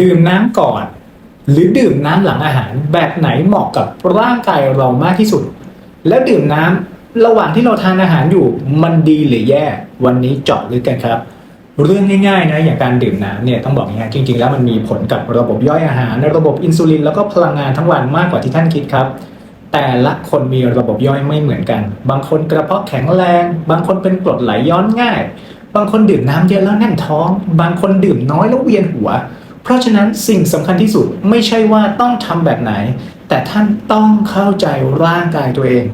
ดื่มน้ำก่อน หรือดื่มน้ำหลังอาหารแบบไหนเหมาะกับร่างกายเรามากที่สุด แล้วดื่มน้ำระหว่างที่เราทานอาหารอยู่มันดีหรือแย่ วันนี้เจาะลึกกันครับ เรื่องง่ายๆนะอย่างการดื่มน้ำเนี่ยต้องบอกอย่างนี้จริง ๆ แล้วมันมีผลกับระบบย่อยอาหาร ระบบอินซูลินแล้วก็พลังงานทั้งวันมากกว่าที่ท่านคิดครับแต่ละคนมีระบบย่อยไม่เหมือนกัน บางคนกระเพาะแข็งแรง บางคนเป็นกรดไหลย้อนง่าย บางคนดื่มน้ำเยอะแล้วแน่นท้อง บางคนดื่มน้อยแล้วเวียนหัว เพราะฉะนั้นสิ่งสำคัญที่สุดไม่ใช่ว่าต้องทำแบบไหน แต่ท่านต้องเข้าใจร่างกายตัวเอง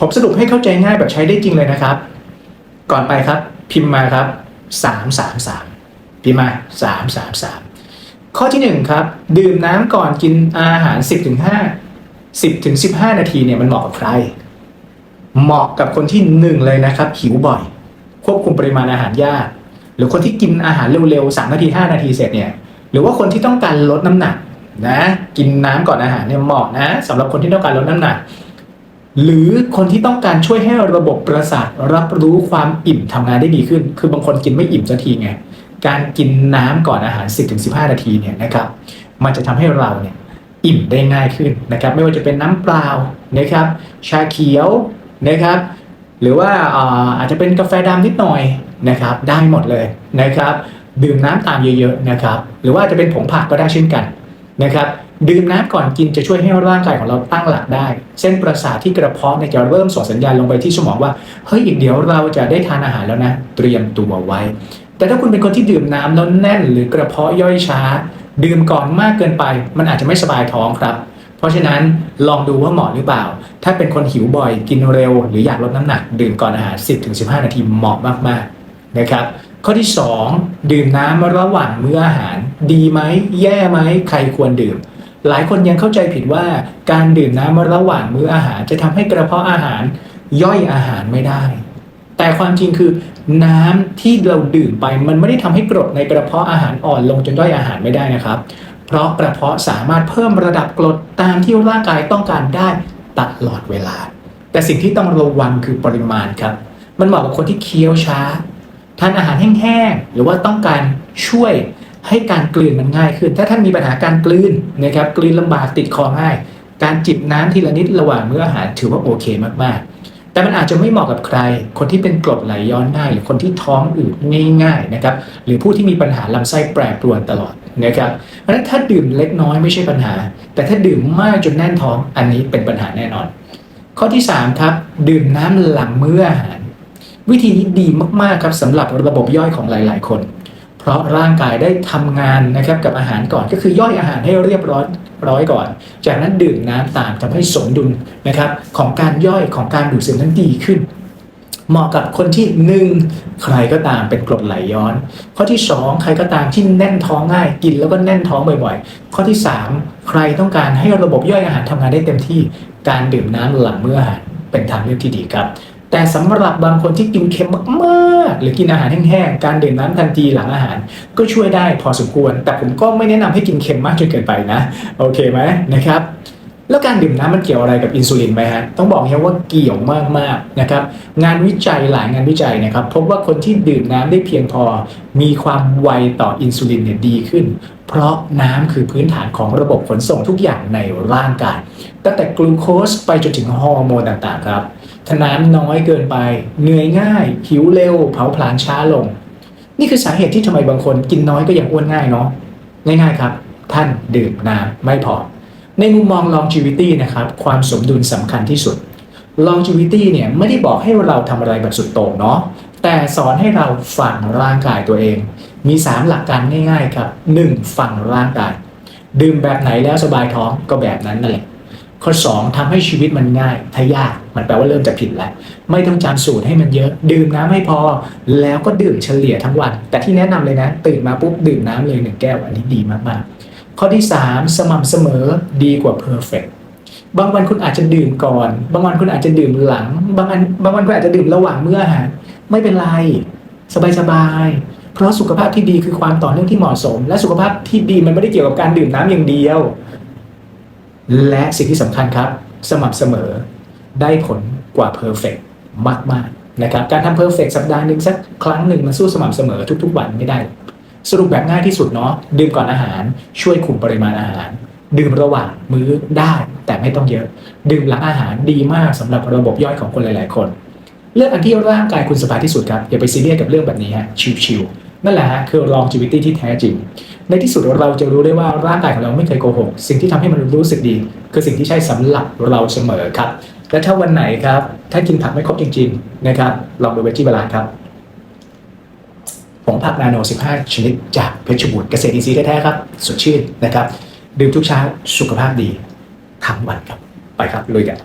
ผมสรุปให้เข้าใจง่ายแบบใช้ได้จริงเลยนะครับ ก่อนไปครับ พิมพ์มาครับ333พิมพ์มา333 ข้อที่ 1 ครับ ดื่มน้ำก่อนกินอาหาร 10-5 10ถึง15 นาทีเนี่ยมันเหมาะกับใคร เหมาะกับคนที่หนึ่งเลยนะครับ หิวบ่อย ควบคุมปริมาณอาหารยาก หรือคนที่กินอาหารเร็วๆ3นาที 5 นาทีเสร็จเนี่ย หรือว่าคนที่ต้องการลดน้ำหนักนะกินน้ำก่อนอาหารเนี่ยเหมาะนะสำหรับคนที่ต้องการลดน้ำหนัก หรือคนที่ต้องการช่วยให้ระบบประสาทรับรู้ความอิ่มทำงานได้ดีขึ้น คือบางคนกินไม่อิ่มสักทีไงการกินน้ำก่อนอาหาร 10-15 นาทีเนี่ยนะครับมันจะทำให้เราเนี่ยอิ่มได้ง่ายขึ้นนะครับไม่ว่าจะเป็นน้ำเปล่านะครับชาเขียวนะครับหรือว่าอ่าอาจจะเป็นกาแฟดำนิดหน่อยนะครับได้หมดเลยนะครับ ดื่มน้ำตามเยอะๆนะครับหรือว่าจะเป็นผงผักก็ได้เช่นกันนะครับดื่มน้ำก่อนกินจะช่วยให้ร่างกายของเราตั้งหลักได้ เส้นประสาทที่กระเพาะเนี่ยจะเริ่มส่งสัญญาณลงไปที่สมองว่าเฮ้ยอีกเดี๋ยวเราจะได้ทานอาหารแล้วนะ เตรียมตัวไว้ แต่ถ้าคุณเป็นคนที่ดื่มน้ำแล้วแน่น หรือกระเพาะย่อยช้า ดื่มก่อนมากเกินไป มันอาจจะไม่สบายท้องครับ เพราะฉะนั้นลองดูว่าเหมาะหรือเปล่า ถ้าเป็นคนหิวบ่อยกินเร็ว หรืออยากลดน้ำหนัก ดื่มก่อนอาหาร 10-15 นาทีเหมาะมากๆนะครับ ข้อที่ 2 ดื่มน้ำระหว่างมื้ออาหาร ดีไหมแย่ไหมใครควรดื่ม หลายคนยังเข้าใจผิดว่า การดื่มน้ำระหว่างมื้ออาหาร จะทำให้กระเพาะอาหารย่อยอาหารไม่ได้ แต่ความจริงคือ น้ำที่เราดื่มไปมันไม่ได้ทำให้กรดในกระเพาะอาหารอ่อนลงจนย่อยอาหารไม่ได้นะครับ เพราะกระเพาะสามารถเพิ่มระดับกรดตามที่ร่างกายต้องการได้ตลอดเวลา แต่สิ่งที่ต้องระวังคือปริมาณครับ มันเหมาะกับคนที่เคี้ยวช้า ทานอาหารแห้งๆหรือว่าต้องการช่วยให้การกลืนมันง่ายขึ้น ถ้าท่านมีปัญหาการกลืนนะครับกลืนลำบากติดคอง่าย การจิบน้ำทีละนิดระหว่างมื้ออาหารถือว่าโอเคมากๆ แต่มันอาจจะไม่เหมาะกับใคร คนที่เป็นกรดไหลย้อนง่าย หรือคนที่ท้องอืดง่ายๆนะครับหรือผู้ที่มีปัญหาลำไส้แปรปรวนตลอดนะครับเพราะฉะนั้นถ้าดื่มเล็กน้อยไม่ใช่ปัญหา แต่ถ้าดื่มมากจนแน่นท้องอันนี้เป็นปัญหาแน่นอน ข้อที่สามครับดื่มน้ำหลังมื้ออาหาร วิธีนี้ดีมากๆครับสำหรับระบบย่อยของหลาย ๆ คน เพราะร่างกายได้ทำงานนะครับกับอาหารก่อนก็คือย่อยอาหารให้เรียบร้อยร้อยก่อน จากนั้นดื่มน้ำตามทำให้สมดุลนะครับของการย่อยของการดูดซึมนั้นดีขึ้น เหมาะกับคนที่หนึ่งใครก็ตามเป็นกรดไหลย้อน ข้อที่สองใครก็ตามที่แน่นท้องง่ายกินแล้วก็แน่นท้องบ่อยๆ ข้อที่สามใครต้องการให้ระบบย่อยอาหารทำงานได้เต็มที่การดื่มน้ำหลังมื้ออาหารเป็นทางเลือกที่ดีครับ แต่สำหรับบางคนที่กินเค็มมากๆ หรือกินอาหารแห้งๆ การดื่มน้ำทันทีหลังอาหาร ก็ช่วยได้พอสมควร แต่ผมก็ไม่แนะนำให้กินเค็มมากจนเกินไปนะ โอเคไหมนะครับแล้วการดื่มน้ำมันเกี่ยวอะไรกับอินซูลินไหมฮะ ต้องบอกนะครับว่าเกี่ยวมากๆนะครับ งานวิจัยหลายงานวิจัยนะครับพบว่าคนที่ดื่มน้ำได้เพียงพอ มีความไวต่ออินซูลินเนี่ยดีขึ้น เพราะน้ำคือพื้นฐานของระบบขนส่งทุกอย่างในร่างกาย ตั้งแต่กลูโคสไปจนถึงฮอร์โมนต่างๆครับ น้ำน้อยเกินไป เหนื่อยง่าย หิวเร็ว เผาผลาญช้าลง นี่คือสาเหตุที่ทำไมบางคนกินน้อยก็ยังอ้วนง่ายเนาะง่ายๆครับ ท่านดื่มน้ำไม่พอ ในมุมมอง longevity นะครับความสมดุลสำคัญที่สุด longevity เนี่ยไม่ได้บอกให้เราทำอะไรแบบสุดโต่งเนาะแต่สอนให้เราฟังร่างกายตัวเอง มี 3 หลักการง่าย ๆ ครับ 1. ฟังร่างกาย ดื่มแบบไหนแล้วสบายท้องก็แบบนั้นนั่นแหละ ข้อ 2ทำให้ชีวิตมันง่าย ถ้ายากมันแปลว่าเริ่มจะผิดแล้ว ไม่ต้องจำสูตรให้มันเยอะ ดื่มน้ำให้พอ แล้วก็ดื่มเฉลี่ยทั้งวัน แต่ที่แนะนำเลยนะ ตื่นมาปุ๊บดื่มน้ำเลยหนึ่งแก้วอันนี้ดีมากๆ ข้อที่ 3 สม่ำเสมอดีกว่า perfect บางวันคุณอาจจะดื่มก่อน บางวันคุณอาจจะดื่มหลัง บางวันบางวันคุณอาจจะดื่มระหว่างเมื้ออาหารไม่เป็นไรสบายๆเพราะสุขภาพที่ดีคือความต่อเนื่องที่เหมาะสม และสุขภาพที่ดีมันไม่ได้เกี่ยวกับการดื่มน้ำอย่างเดียว และสิ่งที่สำคัญครับ สม่ำเสมอได้ผลกว่าเพอร์เฟกมากๆนะครับการทำเพอร์เฟกสัปดาห์หนึ่งสักครั้งหนึ่งมันสู้สม่ำเสมอทุก ๆ วันไม่ได้ สรุปแบบง่ายที่สุดเนาะดื่มก่อนอาหารช่วยคุมปริมาณอาหาร ดื่มระหว่างมื้อได้แต่ไม่ต้องเยอะ ดื่มหลังอาหารดีมากสำหรับระบบย่อยของคนหลาย ๆ คน เลือกอันที่ร่างกายคุณสบายที่สุดครับอย่าไปซีเรียสกับเรื่องแบบนี้ฮะชิวๆนั่นแหละฮะคือ longevity ที่แท้จริง ในที่สุดเราจะรู้ได้ว่าร่างกายของเราไม่เคยโกหก สิ่งที่ทำให้มันรู้สึกดี คือสิ่งที่ใช่สำหรับเราเสมอครับ และถ้าวันไหนครับ ถ้ากินผักไม่ครบจริงๆนะครับลองดูเวจิบาลานครับผงผักนาโน 15 ชนิดจากเพชรบูรณ์เกษตรอินทรีย์แท้ๆครับสดชื่นนะครับ ดื่มทุกเช้าสุขภาพดีทั้งวันครับ ไปครับลุยกัน